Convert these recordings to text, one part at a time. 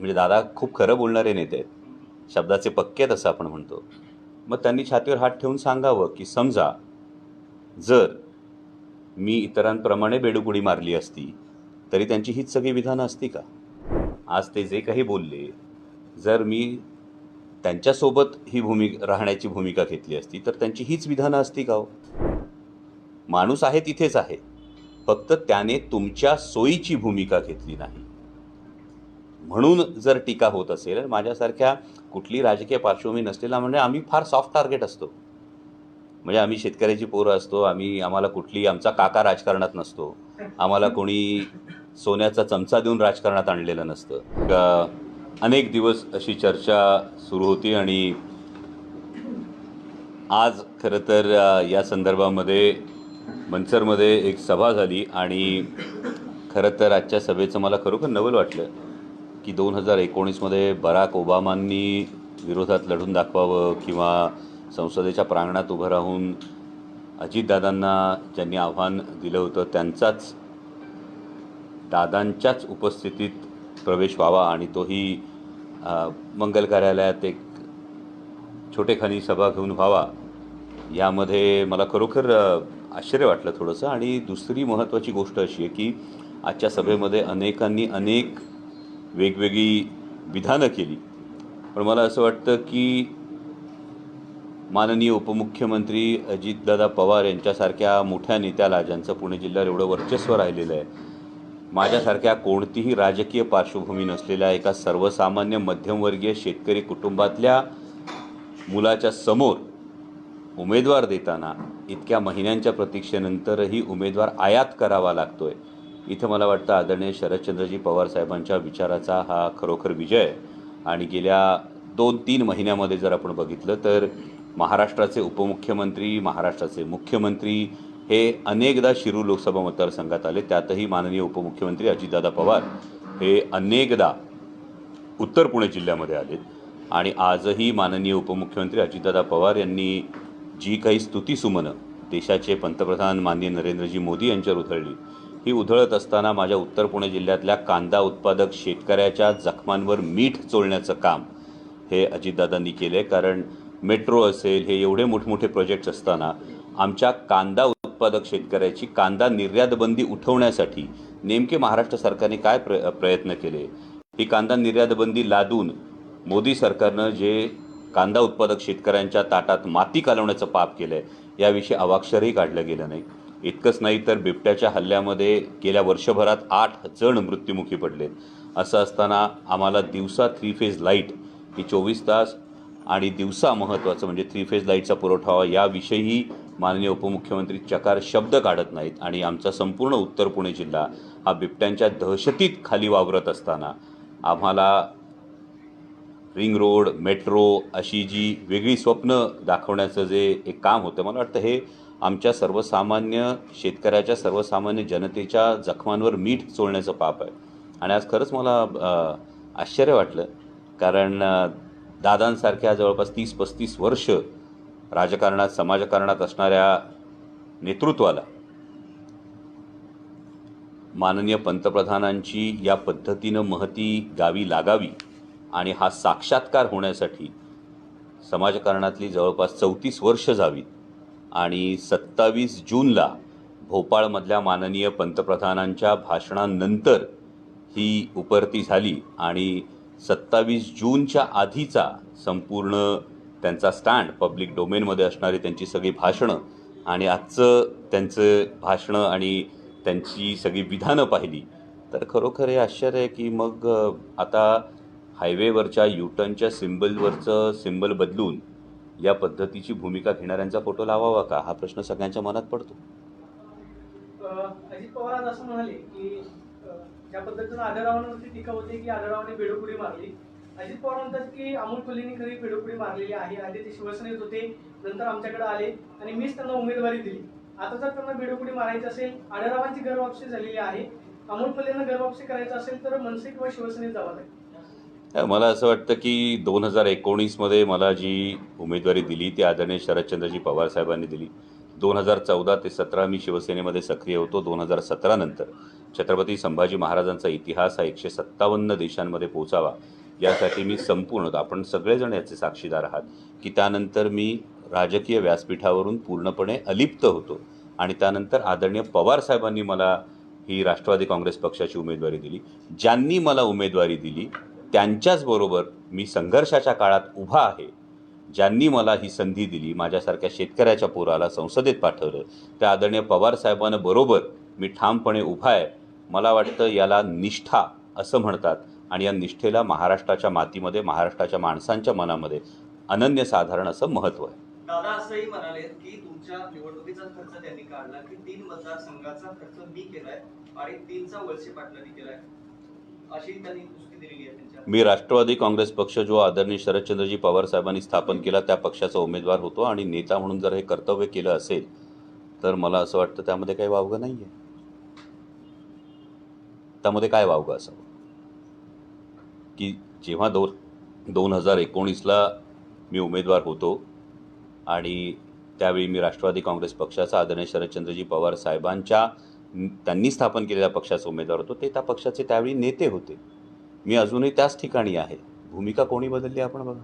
म्हणजे दादा खूप खरं बोलणारे नेते आहेत. शब्दाचे पक्के आहेत असं आपण म्हणतो. मग त्यांनी छातीवर हात ठेवून सांगावं की समजा जर मी इतरांप्रमाणे बेडुकुडी मारली असती तरी त्यांची हीच सगळी विधानं असती का? आज ते जे काही बोलले जर मी त्यांच्यासोबत ही भूमिका राहण्याची भूमिका घेतली असती तर त्यांची हीच विधानं असती का हो? माणूस आहे तिथेच आहे. फक्त त्याने तुमच्या सोयीची भूमिका घेतली नाही. म्हणून जर टीका होत असेल माझ्यासारख्या कुठली राजकीय पार्श्वभूमी नसलेला म्हणजे आम्ही फार सॉफ्ट टार्गेट असतो. म्हणजे आम्ही शेतकऱ्याची पोरं असतो आम्ही आम्हाला कुठली आमचा काका राजकारणात नसतो. आम्हाला कोणी सोन्याचा चमचा देऊन राजकारणात आणलेलं नसतं. अनेक दिवस अशी चर्चा सुरू होती आणि आज खरं तर या संदर्भामध्ये मनसरमध्ये एक सभा झाली आणि खरं तर आजच्या सभेचं मला खरोखर नवल वाटलं. की दोन हजार एकोणीसमध्ये बराक ओबामांनी विरोधात लढून दाखवावं किंवा संसदेच्या प्रांगणात उभं राहून अजितदादांना ज्यांनी आव्हान दिलं होतं त्यांचाच दादांच्याच उपस्थितीत प्रवेश व्हावा आणि तोही मंगल कार्यालयात एक छोटेखानी सभा घेऊन व्हावा यामध्ये मला खरोखर आश्चर्य वाटलं थोडंसं. आणि दुसरी महत्त्वाची गोष्ट अशी आहे की आजच्या सभेमध्ये अनेकांनी अनेक वेगवेगळी विधानं केली. पण मला असं वाटतं की माननीय उपमुख्यमंत्री अजितदादा पवार यांच्यासारख्या मोठ्या नेत्याला ज्यांचं पुणे जिल्ह्यावर एवढं वर्चस्व राहिलेलं आहे माझ्यासारख्या कोणतीही राजकीय पार्श्वभूमी नसलेल्या एका सर्वसामान्य मध्यमवर्गीय शेतकरी कुटुंबातल्या मुलाच्या समोर उमेदवार देताना इतक्या महिन्यांच्या प्रतीक्षेनंतरही उमेदवार आयात करावा लागतो आहे इथं मला वाटतं आदरणीय शरदचंद्रजी पवार साहेबांच्या विचाराचा हा खरोखर विजय आहे. आणि गेल्या दोन तीन महिन्यामध्ये जर आपण बघितलं तर महाराष्ट्राचे उपमुख्यमंत्री महाराष्ट्राचे मुख्यमंत्री हे अनेकदा शिरूर लोकसभा मतदारसंघात आले. त्यातही माननीय उपमुख्यमंत्री अजितदादा पवार हे अनेकदा उत्तर पुणे जिल्ह्यामध्ये आले. आणि आजही माननीय उपमुख्यमंत्री अजितदादा पवार यांनी जी काही स्तुतीसुमनं देशाचे पंतप्रधान माननीय नरेंद्रजी मोदी यांच्यावर उधळली ही उधळत असताना माझ्या उत्तर पुणे जिल्ह्यातल्या कांदा उत्पादक शेतकऱ्याच्या जखमांवर मीठ चोळण्याचं काम हे अजितदादांनी केलं आहे कारण मेट्रो असेल हे एवढे मोठमोठे प्रोजेक्ट्स असताना आमच्या कांदा उत्पादक शेतकऱ्याची कांदा निर्यात बंदी उठवण्यासाठी नेमके महाराष्ट्र सरकारने काय प्र प्रयत्न केले? ही कांदा निर्यातबंदी लादून मोदी सरकारनं जे कांदा उत्पादक शेतकऱ्यांच्या ताटात माती कालवण्याचं पाप केलं आहे याविषयी अवाक्षरही काढलं गेलं नाही. इतकंच नाही तर बिबट्याच्या हल्ल्यामध्ये गेल्या वर्षभरात आठ जण मृत्युमुखी पडलेत असं असताना आम्हाला दिवसा थ्री फेज लाइट ही चोवीस तास आणि दिवसा महत्त्वाचं म्हणजे थ्री फेज लाईटचा पुरवठा व्हावा याविषयीही माननीय उपमुख्यमंत्री चकार शब्द काढत नाहीत आणि आमचा संपूर्ण उत्तर पुणे जिल्हा हा बिबट्यांच्या दहशतीत खाली वावरत असताना आम्हाला रिंग रोड मेट्रो अशी जी वेगळी स्वप्न दाखवण्याचं जे एक काम होतं मला वाटतं हे आमच्या सर्वसामान्य शेतकऱ्याच्या सर्वसामान्य जनतेच्या जखमांवर मीठ चोळण्याचं पाप आहे. आणि आज खरंच मला आश्चर्य वाटलं कारण दादांसारख्या जवळपास तीस पस्तीस वर्ष राजकारणात समाजकारणात असणाऱ्या नेतृत्वाला माननीय पंतप्रधानांची या पद्धतीनं महती गावी लागावी आणि हा साक्षात्कार होण्यासाठी समाजकारणातली जवळपास चौतीस वर्ष जावीत. आणि सत्तावीस जूनला भोपाळमधल्या माननीय पंतप्रधानांच्या भाषणानंतर ही उपरती झाली आणि सत्तावीस जूनच्या आधीचा संपूर्ण त्यांचा स्टँड पब्लिक डोमेनमध्ये असणारी त्यांची सगळी भाषणं आणि आजचं त्यांचं भाषणं आणि त्यांची सगळी विधानं पाहिली. तर खरोखर हे आश्चर्य आहे की मग आता हायवेवरच्या युटर्नच्या सिम्बलवरचं सिम्बल बदलून या पद्धतीची भूमिका घेणाऱ्यांचा फोटो लावावा का? हा प्रश्न सगळ्यांच्या मनात पडतो. अजित पवार असं म्हणाले की ज्या पद्धतीनं आढळरावांवरती टीका होते की आढळरावाने बेडोपुडी मारली. अजित पवार म्हणतात की अमोल कोल्हेंनी खरी बेडोपुडी मारलेली आहे. आधी ते शिवसेनेत होते नंतर आमच्याकडे आले आणि मीच त्यांना उमेदवारी दिली. आता जर त्यांना बेडोपुडी मारायची असेल आढळरावांची गरवापशी झालेली आहे अमोल कोल्हेंना गरवापशी करायचं असेल तर मनसे किंवा शिवसेनेत जावं लागेल. मला असं वाटतं की दोन हजार एकोणीसमध्ये मला जी उमेदवारी दिली ती आदरणीय शरदचंद्रजी पवार साहेबांनी दिली. दोन हजार चौदा ते सतरा मी शिवसेनेमध्ये सक्रिय होतो. दोन हजार सतरा नंतर छत्रपती संभाजी महाराजांचा इतिहास हा एकशे सत्तावन्न देशांमध्ये पोचावा यासाठी मी संपूर्ण आपण सगळेजण याचे साक्षीदार आहात की त्यानंतर मी राजकीय व्यासपीठावरून पूर्णपणे अलिप्त होतो आणि त्यानंतर आदरणीय पवार साहेबांनी मला ही राष्ट्रवादी काँग्रेस पक्षाची उमेदवारी दिली. ज्यांनी मला उमेदवारी दिली त्यांच्याचबरोबर मी संघर्षाच्या काळात उभा आहे. ज्यांनी मला ही संधी दिली माझ्यासारख्या शेतकऱ्याच्या पोराला संसदेत पाठवलं त्या आदरणीय पवारसाहेबांना बरोबर मी ठामपणे उभा आहे. मला वाटतं याला निष्ठा असं म्हणतात आणि या निष्ठेला महाराष्ट्राच्या मातीमध्ये महाराष्ट्राच्या माणसांच्या मनामध्ये अनन्यसाधारण असं महत्त्व आहे. दादा असंही म्हणाले की तुमच्या निवडणुकीचा खर्च त्यांनी काढला की तीन मतदारसंघाचा खर्च मी केलाय आणि तीनचा वळसे पाटलांनी केलाय. मी राष्ट्रवादी काँग्रेस पक्ष जो आदरणीय शरदचंद्रजी पवार साहेबांनी स्थापन केला त्या पक्षाचा उमेदवार होतो आणि नेता म्हणून जर हे कर्तव्य केलं असेल तर मला असं वाटतं त्यामध्ये काही वावगं नाही आहे त्यामध्ये काय वावगं असावं? की जेव्हा दोन दोन हजार एकोणीसला मी उमेदवार होतो आणि त्यावेळी मी राष्ट्रवादी काँग्रेस पक्षाचा आदरणीय शरदचंद्रजी पवार साहेबांच्या त्यांनी स्थापन केलेल्या पक्षाचा उमेदवार होतो ते त्या पक्षाचे त्यावेळी नेते होते. मी अजूनही त्याच ठिकाणी आहे. भूमिका कोणी बदलली आपण बघा?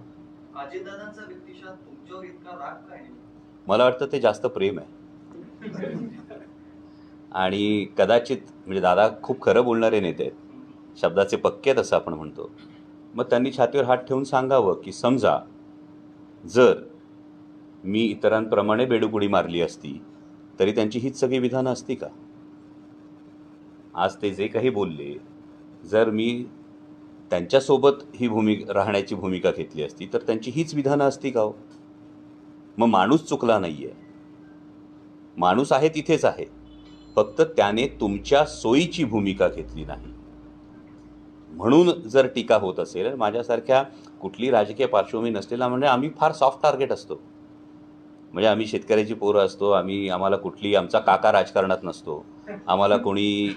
मला वाटतं ते जास्त प्रेम आहे. आणि कदाचित म्हणजे दादा खूप खरं बोलणारे नेते आहेत. शब्दाचे पक्के आहेत असं आपण म्हणतो. मग त्यांनी छातीवर हात ठेवून सांगावं की समजा जर मी इतरांप्रमाणे बेडुकुडी मारली असती तरी त्यांची हीच सगळी विधानं असती का? आज ते जे काही बोलले जर मी त्यांच्यासोबत ही भूमिका राहण्याची भूमिका घेतली असती तर त्यांची हीच विधानं असती का हो? मग माणूस चुकला नाही आहे माणूस आहे तिथेच आहे. फक्त त्याने तुमच्या सोयीची भूमिका घेतली नाही. म्हणून जर टीका होत असेल माझ्यासारख्या कुठली राजकीय पार्श्वभूमी नसलेला म्हणजे आम्ही फार सॉफ्ट टार्गेट असतो. म्हणजे आम्ही शेतकऱ्याची पोरं असतो आम्ही आम्हाला कुठली आमचा काका राजकारणात नसतो. आम्हाला कोणी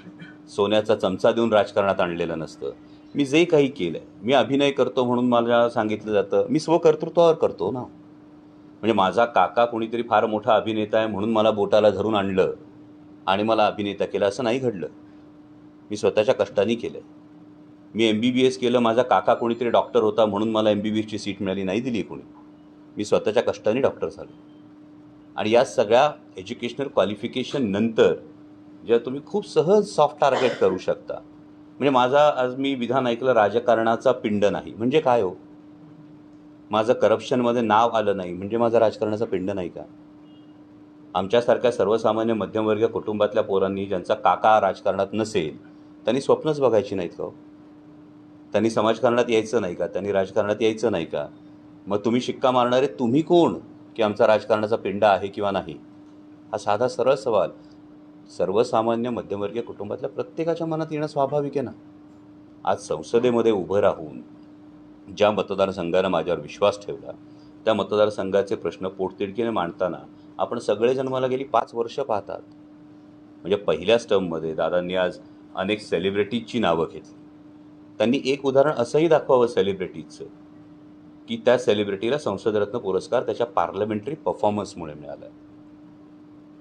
सोन्याचा चमचा देऊन राजकारणात आणलेलं नसतं. मी जे काही केलं आहे मी अभिनय करतो म्हणून मला सांगितलं जातं. मी स्वकर्तृत्वावर करतो ना. म्हणजे माझा काका कोणीतरी फार मोठा अभिनेता आहे म्हणून मला बोटाला धरून आणलं आणि मला अभिनेता केला असं नाही घडलं. मी स्वतःच्या कष्टाने केलं मी एम बी बी एस केलं माझा काका कोणीतरी डॉक्टर होता म्हणून मला एम बी बी एसची सीट मिळाली नाही दिली कोणी. मी स्वतःच्या कष्टाने डॉक्टर झालो. आणि या सगळ्या एज्युकेशनल क्वालिफिकेशन नंतर जेव्हा तुम्ही खूप सहज सॉफ्ट टार्गेट करू शकता. म्हणजे माझा आज मी विधान ऐकलं राजकारणाचा पिंड नाही. म्हणजे काय हो? माझं करप्शनमध्ये नाव आलं नाही. म्हणजे माझा राजकारणाचा पिंड नाही का? आमच्यासारख्या सर्वसामान्य मध्यमवर्गीय कुटुंबातल्या पोरांनी ज्यांचा काका राजकारणात नसेल त्यांनी स्वप्नच बघायची नाहीत का हो? त्यांनी समाजकारणात यायचं नाही का? त्यांनी राजकारणात यायचं नाही का? मग तुम्ही शिक्का मारणारे तुम्ही कोण की आमचा राजकारणाचा पिंड आहे किंवा नाही? हा साधा सरळ सवाल. सर्वसामान्य मध्यमवर्गीय कुटुंबातल्या प्रत्येकाच्या मनात येणं स्वाभाविक आहे ना? आज संसदेमध्ये उभं राहून ज्या मतदारसंघानं माझ्यावर विश्वास ठेवला त्या मतदारसंघाचे प्रश्न पोटतिडकीने मांडताना आपण सगळेजण मला गेली पाच वर्ष पाहतात. म्हणजे पहिल्या स्टंपमध्ये दादांनी आज अनेक सेलिब्रिटीजची नावं घेतली. त्यांनी एक उदाहरण असंही दाखवावं सेलिब्रिटीजचं की त्या सेलिब्रिटीला संसदरत्न पुरस्कार त्याच्या पार्लमेंटरी परफॉर्मन्समुळे मिळाला.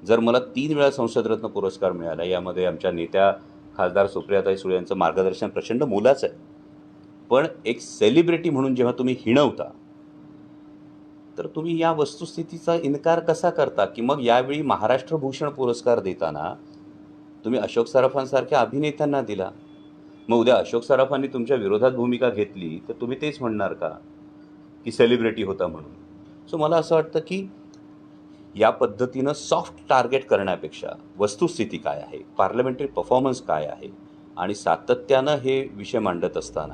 जर मला तीन वेळा संसदरत्न पुरस्कार मिळाला यामध्ये आमच्या नेत्या खासदार सुप्रियाताई सुळे यांचं मार्गदर्शन प्रचंड मोलाचं आहे. पण एक सेलिब्रिटी म्हणून जेव्हा तुम्ही हिणवता तर तुम्ही या वस्तुस्थितीचा इन्कार कसा करता? की मग यावेळी महाराष्ट्र भूषण पुरस्कार देताना तुम्ही अशोक सराफांसारख्या अभिनेत्यांना दिला. मग उद्या अशोक सराफांनी तुमच्या विरोधात भूमिका घेतली तर तुम्ही तेच म्हणणार का? की सेलिब्रिटी होता म्हणून. सो मला असं वाटतं की या पद्धतीनं सॉफ्ट टार्गेट करण्यापेक्षा वस्तुस्थिती काय आहे? पार्लमेंटरी परफॉर्मन्स काय आहे? आणि सातत्यानं हे विषय मांडत असताना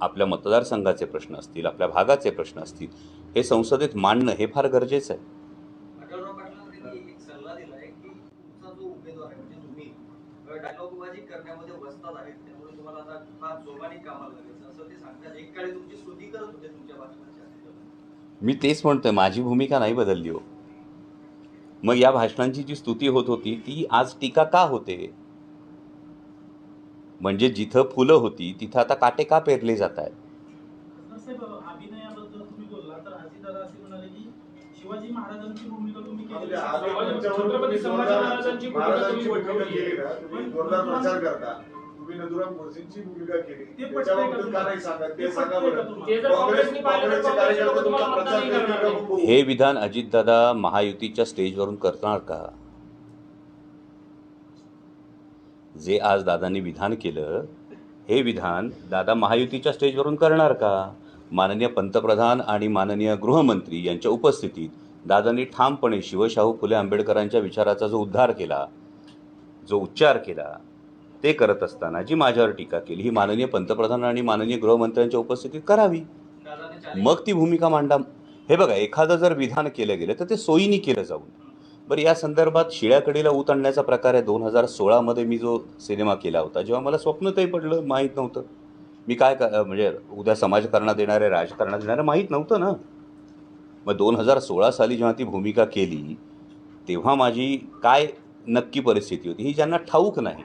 आपल्या मतदारसंघाचे प्रश्न असतील आपल्या भागाचे प्रश्न असतील हे संसदेत मांडणं हे फार गरजेचं आहे. म्हणजे मी तेच म्हणतोय माझी भूमिका नाही बदलली हो. मग या भाषणांची जी स्तुती होत होती ती आज टीका का होते? म्हणजे जिथं फुलं होती तिथं आता काटे का पेरले जात आहेत साहेब अभिनयाबद्दल तुम्ही बोलला तर अजितदादा असे म्हणाले की शिवाजी महाराजांची भूमिका तुम्ही भूमिका. केली गोडसेंची भूमिका ते का नाही सांगा ते ते सांगा पटतंय का बरं तुम्हाला? ते जर काँग्रेस काँग्रेसने पाहिलं तर काँग्रेसचे काँग्रेसचे कार्यकर्ते लोकं तुमचा तुम्हाला प्रचार मतदान करतील करणार का नाही. बघू. हे विधान अजितदादा महायुतीच्या स्टेजवरून करणार का जे आज दादांनी विधान केलं हे विधान दादा महायुतीच्या स्टेजवरून करणार का माननीय पंतप्रधान आणि माननीय गृहमंत्री यांच्या उपस्थितीत दादांनी ठामपणे शिवशाहू फुले आंबेडकरांच्या विचाराचा जो उद्धार केला जो उच्चार केला ते करत असताना जी माझ्यावर टीका केली ही माननीय पंतप्रधान आणि माननीय गृहमंत्र्यांच्या उपस्थितीत करावी. मग ती भूमिका मांडा. हे बघा एखादं जर विधान केलं गेलं तर ते सोयीनी केलं जाऊन. बरं या संदर्भात शिळ्याकडीला ऊत आणण्याचा प्रकार आहे. दोन हजार सोळामध्ये मी जो सिनेमा केला होता जेव्हा मला स्वप्नतही पडलं माहीत नव्हतं. मी काय क- म्हणजे उद्या समाजकारणात येणारे राजकारणात येणारे माहीत नव्हतं ना. मग दोन हजार सोळा साली जेव्हा ती भूमिका केली तेव्हा माझी काय नक्की परिस्थिती होती ही ज्यांना ठाऊक नाही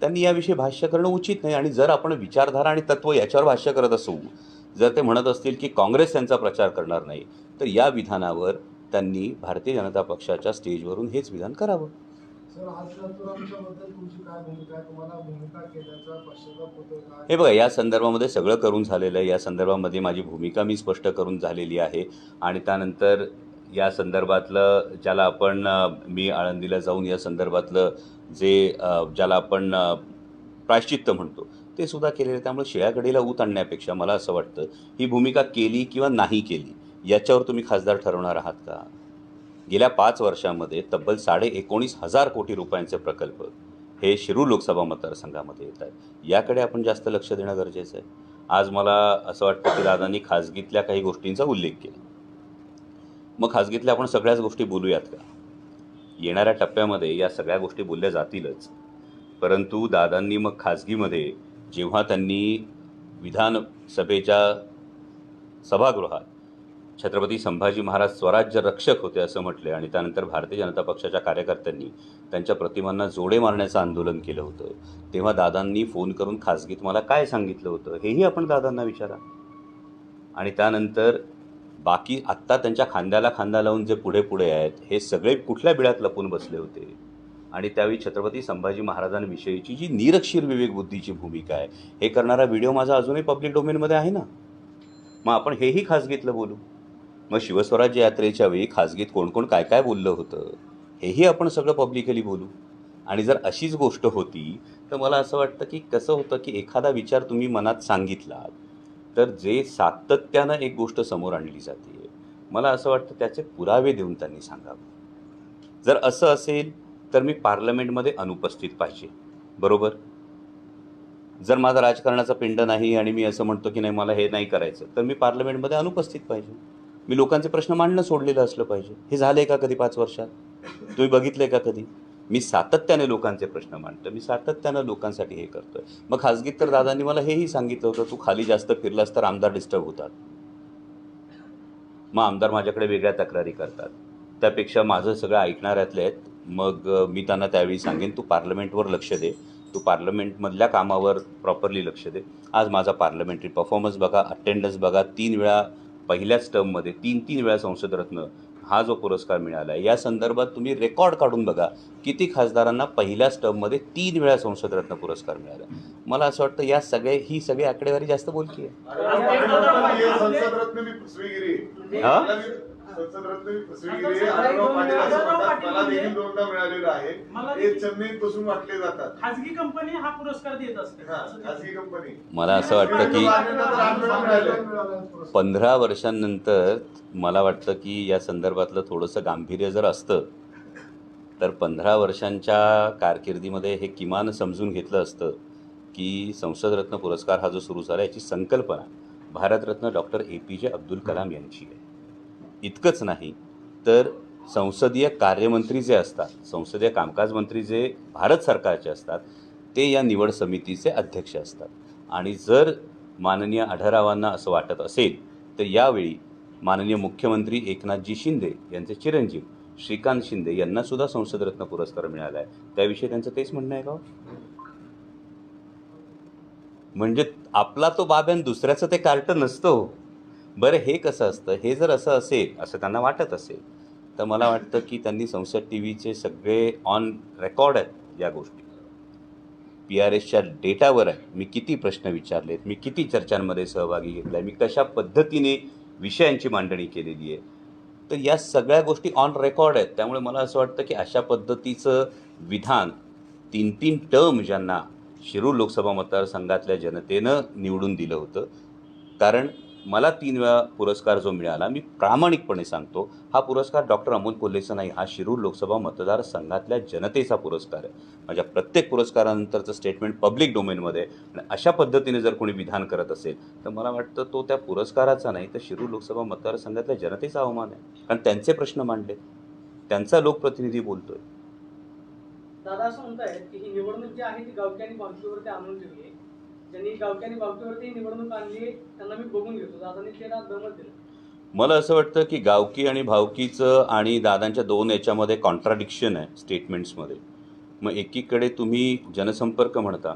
त्यांनी याविषयी भाष्य करणं उचित नाही. आणि जर आपण विचारधारा आणि तत्व याच्यावर भाष्य करत असू जर ते म्हणत असतील की काँग्रेस त्यांचा प्रचार करणार नाही तर या विधानावर त्यांनी भारतीय जनता पक्षाच्या स्टेजवरून हेच विधान करावं. हे बघा या संदर्भामध्ये सगळं करून झालेलं आहे. या संदर्भामध्ये माझी भूमिका मी स्पष्ट करून झालेली आहे. आणि त्यानंतर या संदर्भातलं ज्याला आपण मी आळंदीला जाऊन या संदर्भातलं जे ज्याला आपण प्रायश्चित्त म्हणतो ते सुद्धा केलेलं आहे त्यामुळे शिळ्याकडीला ऊत आणण्यापेक्षा मला असं वाटतं ही भूमिका केली किंवा नाही केली याच्यावर तुम्ही खासदार ठरवणार आहात का? गेल्या पाच वर्षामध्ये तब्बल साडे एकोणीस हजार कोटी रुपयांचे प्रकल्प हे शिरूर लोकसभा मतदारसंघामध्ये येत आहेत. याकडे आपण जास्त लक्ष देणं गरजेचं आहे. आज मला असं वाटतं की दादांनी खाजगीतल्या काही गोष्टींचा उल्लेख केला. मग खाजगीतल्या आपण सगळ्याच गोष्टी बोलूयात का? येणाऱ्या टप्प्यामध्ये या सगळ्या गोष्टी बोलल्या जातीलच. परंतु दादांनी मग खाजगीमध्ये जेव्हा त्यांनी विधानसभेच्या सभागृहात छत्रपती संभाजी महाराज स्वराज्य रक्षक होते असं म्हटले आणि त्यानंतर भारतीय जनता पक्षाच्या कार्यकर्त्यांनी त्यांच्या प्रतिमांना जोडे मारण्याचं आंदोलन केलं होतं तेव्हा दादांनी फोन करून खाजगीत मला काय सांगितलं होतं हेही आपण दादांना विचारा. आणि त्यानंतर बाकी आत्ता त्यांच्या खांद्याला खांदा लावून जे पुढे पुढे आहेत हे सगळे कुठल्या बिळात लपून बसले होते? आणि त्यावेळी छत्रपती संभाजी महाराजांविषयीची जी निरक्षीर विवेकबुद्धीची भूमिका आहे हे करणारा व्हिडिओ माझा अजूनही पब्लिक डोमेनमध्ये आहे ना? मग आपण हेही खाजगीतलं बोलू? मग शिवस्वराज्य यात्रेच्या वेळी खाजगीत कोण कोण काय काय बोललं होतं हेही आपण सगळं पब्लिकली बोलू? आणि जर अशीच गोष्ट होती तर मला असं वाटतं की कसं होतं की एखादा विचार तुम्ही मनात सांगितला तर जे सातत्यानं एक गोष्ट समोर आणली जाते मला असं वाटतं त्याचे पुरावे देऊन त्यांनी सांगावं. जर असं असेल तर मी पार्लमेंटमध्ये अनुपस्थित पाहिजे. बरोबर? जर माझा राजकारणाचा पिंड नाही आणि मी असं म्हणतो की नाही मला हे नाही करायचं तर मी पार्लमेंटमध्ये अनुपस्थित पाहिजे. मी लोकांचे प्रश्न मांडणं सोडलेलं असलं पाहिजे. हे झालं आहे का कधी पाच वर्षात? तुम्ही आहे का कधी? मी सातत्याने लोकांचे प्रश्न मांडतो मी सातत्यानं लोकांसाठी हे करतोय. मग खाजगीत तर दादांनी मला हेही सांगितलं होतं तू खाली जास्त फिरलास तर आमदार डिस्टर्ब होतात. मग आमदार माझ्याकडे वेगळ्या तक्रारी करतात. त्यापेक्षा माझं सगळं ऐकणाऱ्यातले आहेत. मग मी त्यांना त्यावेळी सांगेन तू पार्लमेंटवर लक्ष दे. तू पार्लमेंटमधल्या कामावर प्रॉपरली लक्ष दे. आज माझा पार्लमेंटरी परफॉर्मन्स बघा अटेंडन्स बघा तीन वेळा पहिल्याच टर्ममध्ये तीन तीन वेळा संसदरत्न हा जो पुरस्कार मिळाला आहे या संदर्भात तुम्ही रेकॉर्ड काढून बघा किती खासदारांना पहिल्याच टर्ममध्ये तीन वेळा संसदरत्न पुरस्कार मिळाला. मला असं वाटतं या सगळे ही सगळी आकडेवारी जास्त बोलकी आहे. हे? रत्न? मला मी- संसद रत्न मी पृथ्वीगिरी आढळराव पाटील असं म्हणतात मला देखील दोनदा मिळालेलं आहे. मला हे चेन्नईत बसून वाटले जातात. खाजगी कंपनी हा पुरस्कार देत असते. हा, खाजगी कंपनी. मला असं वाटतं की की पंधरा वर्षांनंतर मला वाटतं की या संदर्भातलं थोडंसं गांभीर्य जर असतं तर पंधरा वर्षांच्या कारकिर्दीमध्ये हे किमान समजून घेतलं असतं की संसदरत्न पुरस्कार हा जो सुरू झाला याची संकल्पना भारतरत्न डॉक्टर ए पी जे अब्दुल कलाम यांची आहे. इतकंच नाही तर संसदीय कार्यमंत्री जे असतात संसदीय कामकाज मंत्री जे भारत सरकारचे असतात ते या निवड समितीचे अध्यक्ष असतात. आणि जर माननीय आढरावांना असं वाटत असेल तर यावेळी माननीय मुख्यमंत्री एकनाथजी शिंदे यांचे चिरंजीव श्रीकांत शिंदे यांना सुद्धा संसदरत्न पुरस्कार मिळाला आहे. त्याविषयी त्यांचं तेच म्हणणं आहे का हो? म्हणजे आपला तो बाब दुसऱ्याचं ते कार्ट नसतं हो. बरं हे कसं असतं? हे जर असं असेल असं त्यांना वाटत असेल तर मला वाटतं की त्यांनी संसद टी व्हीचे सगळे ऑन रेकॉर्ड आहेत या गोष्टी. पी आर एसच्या डेटावर आहे. मी किती प्रश्न विचारलेत मी किती चर्चांमध्ये सहभागी घेतला आहे मी कशा पद्धतीने विषयांची मांडणी केलेली आहे. तर या सगळ्या गोष्टी ऑन रेकॉर्ड आहेत. त्यामुळे मला असं वाटतं की अशा पद्धतीचं विधान तीन तीन टर्म ज्यांना शिरूर लोकसभा मतदारसंघातल्या जनतेनं निवडून दिलं होतं. कारण मला तीन वेळा पुरस्कार जो मिळाला मी प्रामाणिकपणे सांगतो हा पुरस्कार डॉक्टर अमोल कोल्हेचा नाही हा शिरूर लोकसभा मतदारसंघातल्या जनतेचा पुरस्कार आहे. माझ्या प्रत्येक पुरस्कारानंतरचं स्टेटमेंट पब्लिक डोमेनमध्ये आणि अशा पद्धतीने जर कोणी विधान करत असेल तर मला वाटतं तो त्या पुरस्काराचा नाही तर शिरूर लोकसभा मतदारसंघातल्या जनतेचा अवमान आहे. कारण त्यांचे प्रश्न मांडले. त्यांचा लोकप्रतिनिधी बोलतोय. दादा असं म्हणतायत की ही निवडणूक जी आहे ती गावठी आणि आणून ठेवली आहे. ज्यांनी गावकी आणि निवडणूक आणली त्यांना मी बघून घेतो. दादांनी त्याला दमत दिलं. मला असं वाटतं की गावकी आणि भावकीचं आणि दादांच्या दोन याच्यामध्ये कॉन्ट्राडिक्शन आहे स्टेटमेंट्समध्ये मग एकीकडे तुम्ही जनसंपर्क म्हणता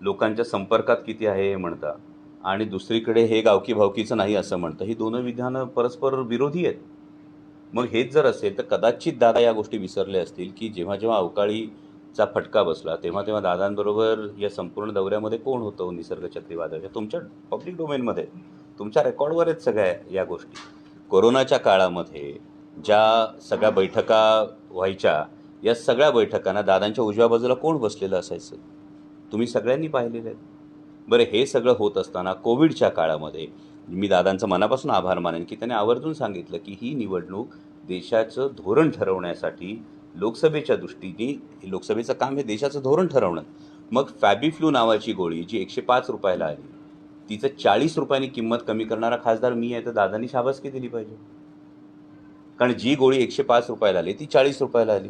लोकांच्या संपर्कात किती आहे हे म्हणता आणि दुसरीकडे हे गावकी भावकीचं नाही असं म्हणतं ही दोन विधानं परस्पर विरोधी आहेत. मग हेच जर असेल तर कदाचित दादा या गोष्टी विसरल्या असतील की जेव्हा जेव्हा अवकाळी चा फटका बसला. तेव्हा तेव्हा दादांबरोबर या संपूर्ण दौऱ्यामध्ये कोण होतं? निसर्ग चक्रीवादळ. तुमच्या पब्लिक डोमेनमध्ये तुमच्या रेकॉर्डवरच सगळ्या या गोष्टी. कोरोनाच्या काळामध्ये ज्या सगळ्या बैठका व्हायच्या या सगळ्या बैठकांना दादांच्या उजव्या बाजूला कोण बसलेलं असायचं? तुम्ही सगळ्यांनी पाहिलेलं आहे. बरं हे सगळं होत असताना कोविडच्या काळामध्ये मी दादांचं मनापासून आभार मानेन की त्याने आवर्जून सांगितलं की ही निवडणूक देशाचं धोरण ठरवण्यासाठी लोकसभेच्या दृष्टीने लोकसभेचं काम हे देशाचं धोरण ठरवणं. मग फॅबिफ्लू नावाची गोळी जी एकशे पाच रुपयाला आली तिचं चाळीस रुपयांनी किंमत कमी करणारा खासदार मी आहे तर दादांनी शाबासकी दिली पाहिजे. कारण जी गोळी एकशे पाच रुपयाला आली ती चाळीस रुपयाला आली.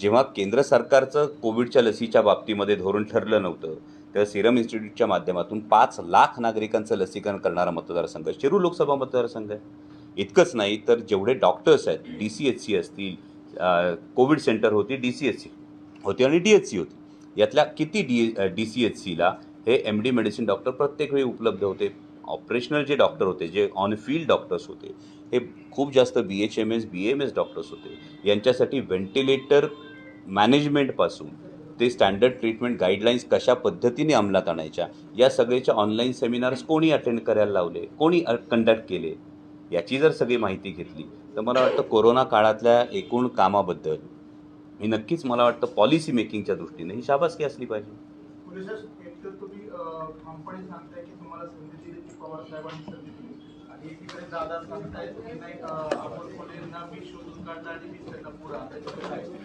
जेव्हा केंद्र सरकारचं कोविडच्या लसीच्या बाबतीमध्ये धोरण ठरलं नव्हतं तेव्हा सिरम इन्स्टिट्यूटच्या माध्यमातून पाच लाख नागरिकांचं लसीकरण करणारा मतदारसंघ शिरूर लोकसभा मतदारसंघ आहे. इतकंच नाही तर जेवढे डॉक्टर्स आहेत डी सी एच सी असतील कोविड सेंटर होती डी सी एच सी होती आणि डी एच सी होती. यातल्या किती डी डी सी एच सीला हे एम डी मेडिसिन डॉक्टर प्रत्येक वेळी उपलब्ध होते. ऑपरेशनल जे डॉक्टर होते जे ऑन फील्ड डॉक्टर्स होते हे खूप जास्त B H M S B M S doctors होते. यांच्यासाठी व्हेंटिलेटर मॅनेजमेंटपासून ते स्टँडर्ड ट्रीटमेंट गाईडलाईन्स कशा पद्धतीने अंमलात आणायच्या या सगळ्याच्या ऑनलाईन सेमिनार्स कोणी अटेंड करायला लावले कोणी कंडक्ट केले याची जर सगळी माहिती घेतली तर मला वाटतं कोरोना काळातल्या एकूण कामाबद्दल ही नक्कीच मला वाटतं पॉलिसी मेकिंगच्या दृष्टीने ही शाबासकी असली पाहिजे. दादा मी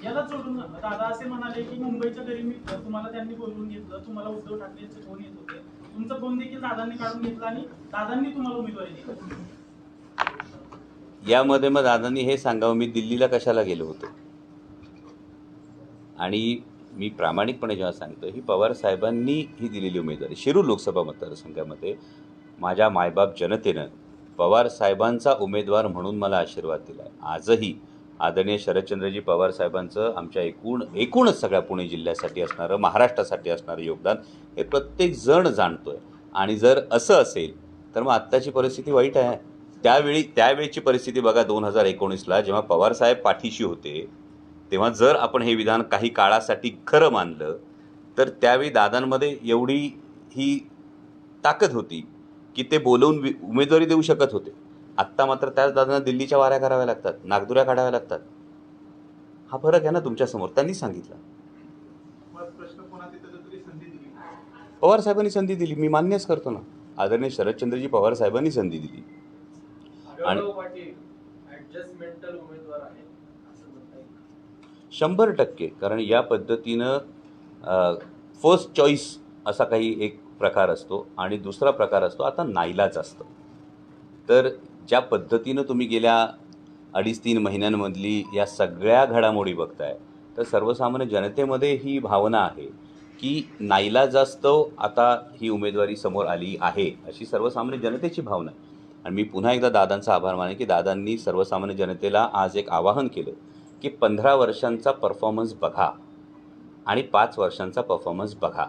याला सोडून असे म्हणाले की मुंबईच्या घरी मी तुम्हाला त्यांनी बोलवून घेतलं तुम्हाला उद्धव ठाकरेंचे फोन येत होते? तुमचा फोन देखील दादांनी काढून घेतला आणि दादांनी तुम्हाला उमेदवारी दिली? यामध्ये मग दादांनी हे सांगावं मी दिल्लीला कशाला गेलो होतो? आणि मी प्रामाणिकपणे जेव्हा सांगतो ही पवार साहेबांनी ही दिलेली उमेदवारी. शिरूर लोकसभा मतदारसंघामध्ये माझ्या मायबाप जनतेनं पवार साहेबांचा उमेदवार म्हणून मला आशीर्वाद दिला आहे आजही आदरणीय शरदचंद्रजी पवार साहेबांचं आमच्या एकूण एकूणच सगळ्या पुणे जिल्ह्यासाठी असणारं महाराष्ट्रासाठी असणारं योगदान हे प्रत्येक जण आहे आणि जर असं असेल तर मग आत्ताची परिस्थिती वाईट आहे. त्यावेळी त्यावेळची परिस्थिती बघा दोन हजार एकोणीसला जेव्हा पवारसाहेब पाठीशी होते तेव्हा जर आपण हे विधान काही काळासाठी खरं मानलं तर त्यावेळी दादांमध्ये एवढी ही ताकद होती की ते बोलवून उमेदवारी देऊ शकत होते. आत्ता मात्र त्याच दादांना दिल्लीच्या वाऱ्या कराव्या लागतात नागदुऱ्या काढाव्या लागतात. हा फरक आहे ना तुमच्यासमोर त्यांनी सांगितला. पवारसाहेबांनी संधी दिली पवार साहेबांनी संधी दिली. मी मान्यच करतो ना. आदरणीय शरदचंद्रजी पवार साहेबांनी संधी दिली. येईल. शंभर टक्के. कारण या पद्धतीनं फर्स्ट चॉईस असा काही एक प्रकार असतो आणि दुसरा प्रकार असतो आता नाईलाज असतं. तर ज्या पद्धतीनं तुम्ही गेल्या अडीच तीन महिन्यांमधली या सगळ्या घडामोडी बघताय तर सर्वसामान्य जनतेमध्ये ही भावना आहे की नाईलाजास्तव आता ही उमेदवारी समोर आली आहे अशी सर्वसामान्य जनतेची भावना आहे. आणि मी पुन्हा एकदा दादांचा आभार माने की दादांनी सर्वसामान्य जनतेला आज एक आवाहन केलं की पंधरा वर्षांचा परफॉर्मन्स बघा आणि पाच वर्षांचा परफॉर्मन्स बघा.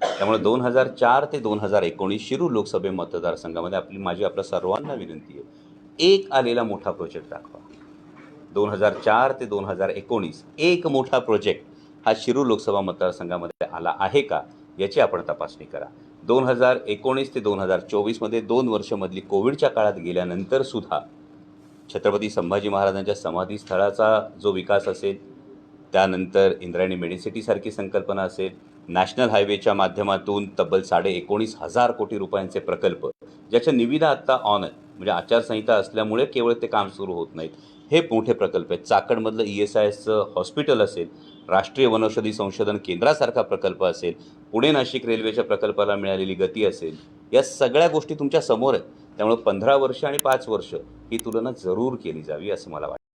त्यामुळे दोन हजार चार ते दोन हजार एकोणीस शिरू लोकसभे मतदारसंघामध्ये आपली माझी आपल्या सर्वांना विनंती आहे. एक आलेला मोठा प्रोजेक्ट दाखवा. दोन हजार चार ते दोन हजार एकोणीस एक मोठा प्रोजेक्ट हा शिरू लोकसभा मतदारसंघामध्ये आला आहे का याची आपण तपासणी करा. दोन हजार एकोणीस ते दोन हजार चोवीसमध्ये दोन वर्षमधली कोविडच्या काळात गेल्यानंतर सुद्धा छत्रपती संभाजी महाराजांच्या समाधीस्थळाचा जो विकास असेल त्यानंतर इंद्रायणी मेडिसिटीसारखी संकल्पना असेल नॅशनल हायवेच्या माध्यमातून तब्बल साडे एकोणीस हजार कोटी रुपयांचे प्रकल्प ज्याच्या निविदा आत्ता ऑन आहेत. म्हणजे आचारसंहिता असल्यामुळे केवळ ते काम सुरू होत नाहीत. हे मोठे प्रकल्प आहेत. चाकणमधलं ई एस आय एसचं हॉस्पिटल असेल राष्ट्रीय वनौषधी संशोधन केंद्रासारखा प्रकल्प असेल पुणे नाशिक रेल्वेच्या प्रकल्पाला मिळालेली गती असेल या सगळ्या गोष्टी तुमच्यासमोर आहेत. त्यामुळे पंधरा वर्ष आणि पाच वर्ष ही तुलना जरूर केली जावी असं मला वाटतं.